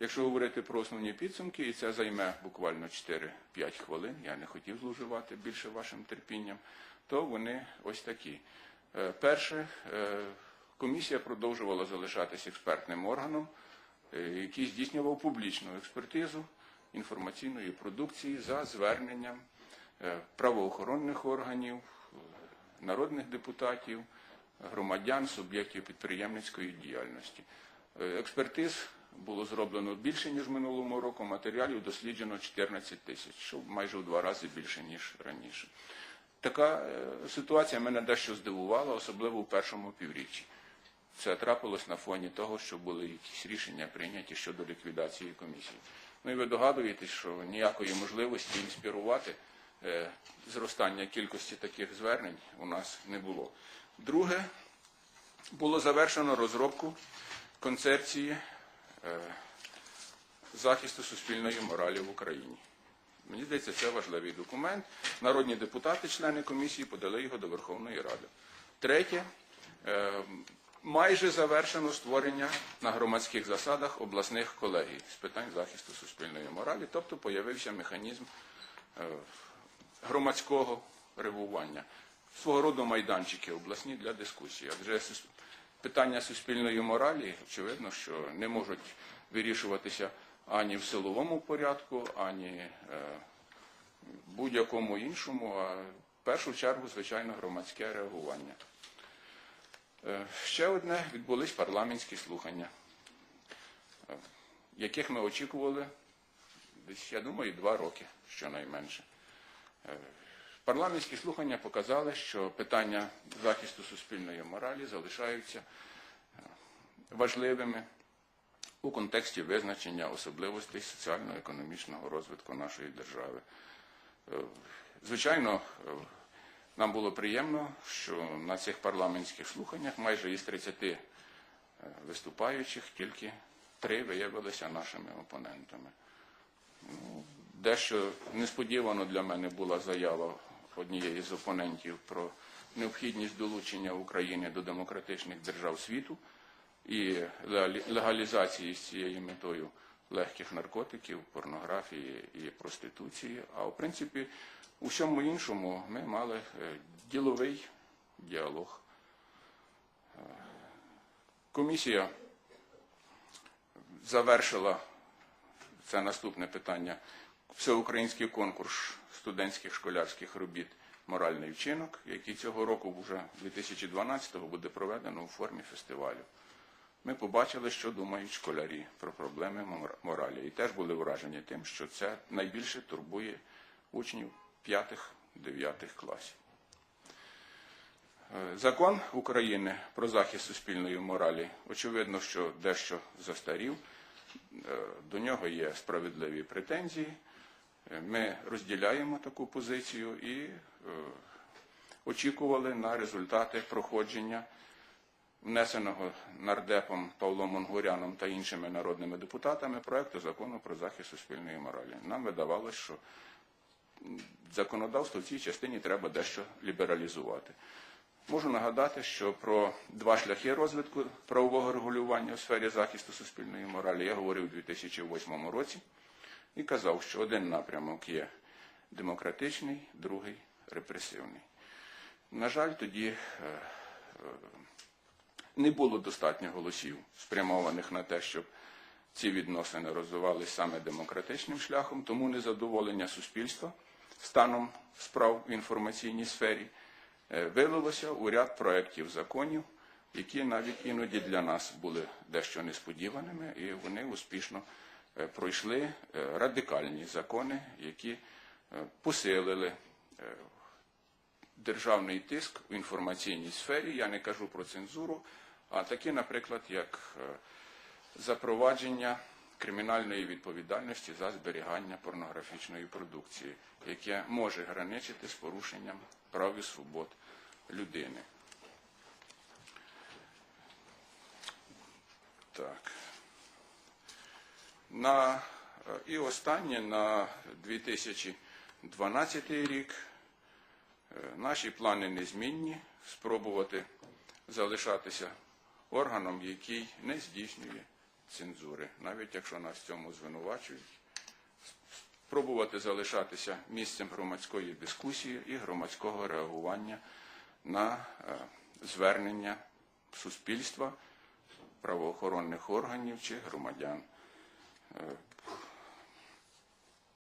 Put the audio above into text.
Якщо говорити про основні підсумки, і це займе буквально 4-5 хвилин, я не хотів зловживати більше вашим терпінням, то вони ось такі. Е, Перше, е, комісія продовжувала залишатися експертним органом, е, який здійснював публічну експертизу інформаційної продукції за зверненням правоохоронних органів, народних депутатів, громадян, суб'єктів підприємницької діяльності. Експертиз було зроблено більше, ніж минулому року, матеріалів досліджено 14 тисяч, що майже в два рази більше, ніж раніше. Така е, ситуація мене дещо здивувала, особливо в першому півріччі. Це трапилось на фоні того, що були якісь рішення прийняті щодо ліквідації комісії. Ну і ви догадуєтесь, що ніякої можливості інспірувати е, зростання кількості таких звернень у нас не було. Друге, було завершено розробку концепції захисту суспільної моралі в Україні. Мені здається, це важливий документ. Народні депутати, члени комісії, подали його до Верховної Ради. Третє, е, майже завершено створення на громадських засадах обласних колегій з питань захисту суспільної моралі, тобто появився механізм е, громадського реагування. Свого роду майданчики обласні для дискусії. Адже питання суспільної моралі, очевидно, що не можуть вирішуватися ані в силовому порядку, ані е, будь-якому іншому, а в першу чергу, звичайно, громадське реагування. Е, Ще одне відбулись парламентські слухання, е, яких ми очікували я думаю, два роки щонайменше. Парламентські слухання показали, що питання захисту суспільної моралі залишаються е, важливими у контексті визначення особливостей соціально-економічного розвитку нашої держави. Е, Звичайно, е, нам було приємно, що на цих парламентських слуханнях майже із 30 е, виступаючих тільки три виявилися нашими опонентами. Ну, Дещо несподівано для мене була заява однієї з опонентів про необхідність долучення України до демократичних держав світу і легалізації з цією метою легких наркотиків, порнографії і проституції. А в принципі, у всьому іншому ми мали е, діловий діалог. Е, Комісія завершила це наступне питання. Всеукраїнський конкурс студентських школярських робіт Моральний вчинок, який цього року вже 2012-го буде проведено у формі фестивалю. Ми побачили, що думають школярі про проблеми моралі. І теж були вражені тим, що це найбільше турбує учнів 5-9 класів. Е, Закон України про захист суспільної моралі, очевидно, що дещо застарів. Е, До нього є справедливі претензії. Е, Ми розділяємо таку позицію і е, очікували на результати проходження внесеного нардепом Павлом Монгуряном та іншими народними депутатами проекту закону про захист суспільної моралі. Нам видавалося, що законодавство в цій частині треба дещо лібералізувати. Можу нагадати, що про два шляхи розвитку правового регулювання у сфері захисту суспільної моралі я говорив у 2008 році і казав, що один напрямок є демократичний, другий репресивний. На жаль, тоді е, е, не було достатньо голосів, спрямованих на те, щоб ці відносини розвивалися саме демократичним шляхом, тому незадоволення суспільства станом справ в інформаційній сфері е, вилилося у ряд проєктів законів, які навіть іноді для нас були дещо несподіваними, і вони успішно пройшли е, радикальні закони, які е, посилили е, державний тиск в інформаційній сфері. Я не кажу про цензуру, а такі, наприклад, як е, запровадження кримінальної відповідальності за зберігання порнографічної продукції, яке може граничити з порушенням прав і свобод людини. На, е, і останнє на 2012 рік Е, Наші плани незмінні спробувати залишатися органом, який не здійснює цензури, навіть якщо нас в цьому звинувачують. Спробувати залишатися місцем громадської дискусії і громадського реагування на е, звернення суспільства, правоохоронних органів чи громадян. Uh.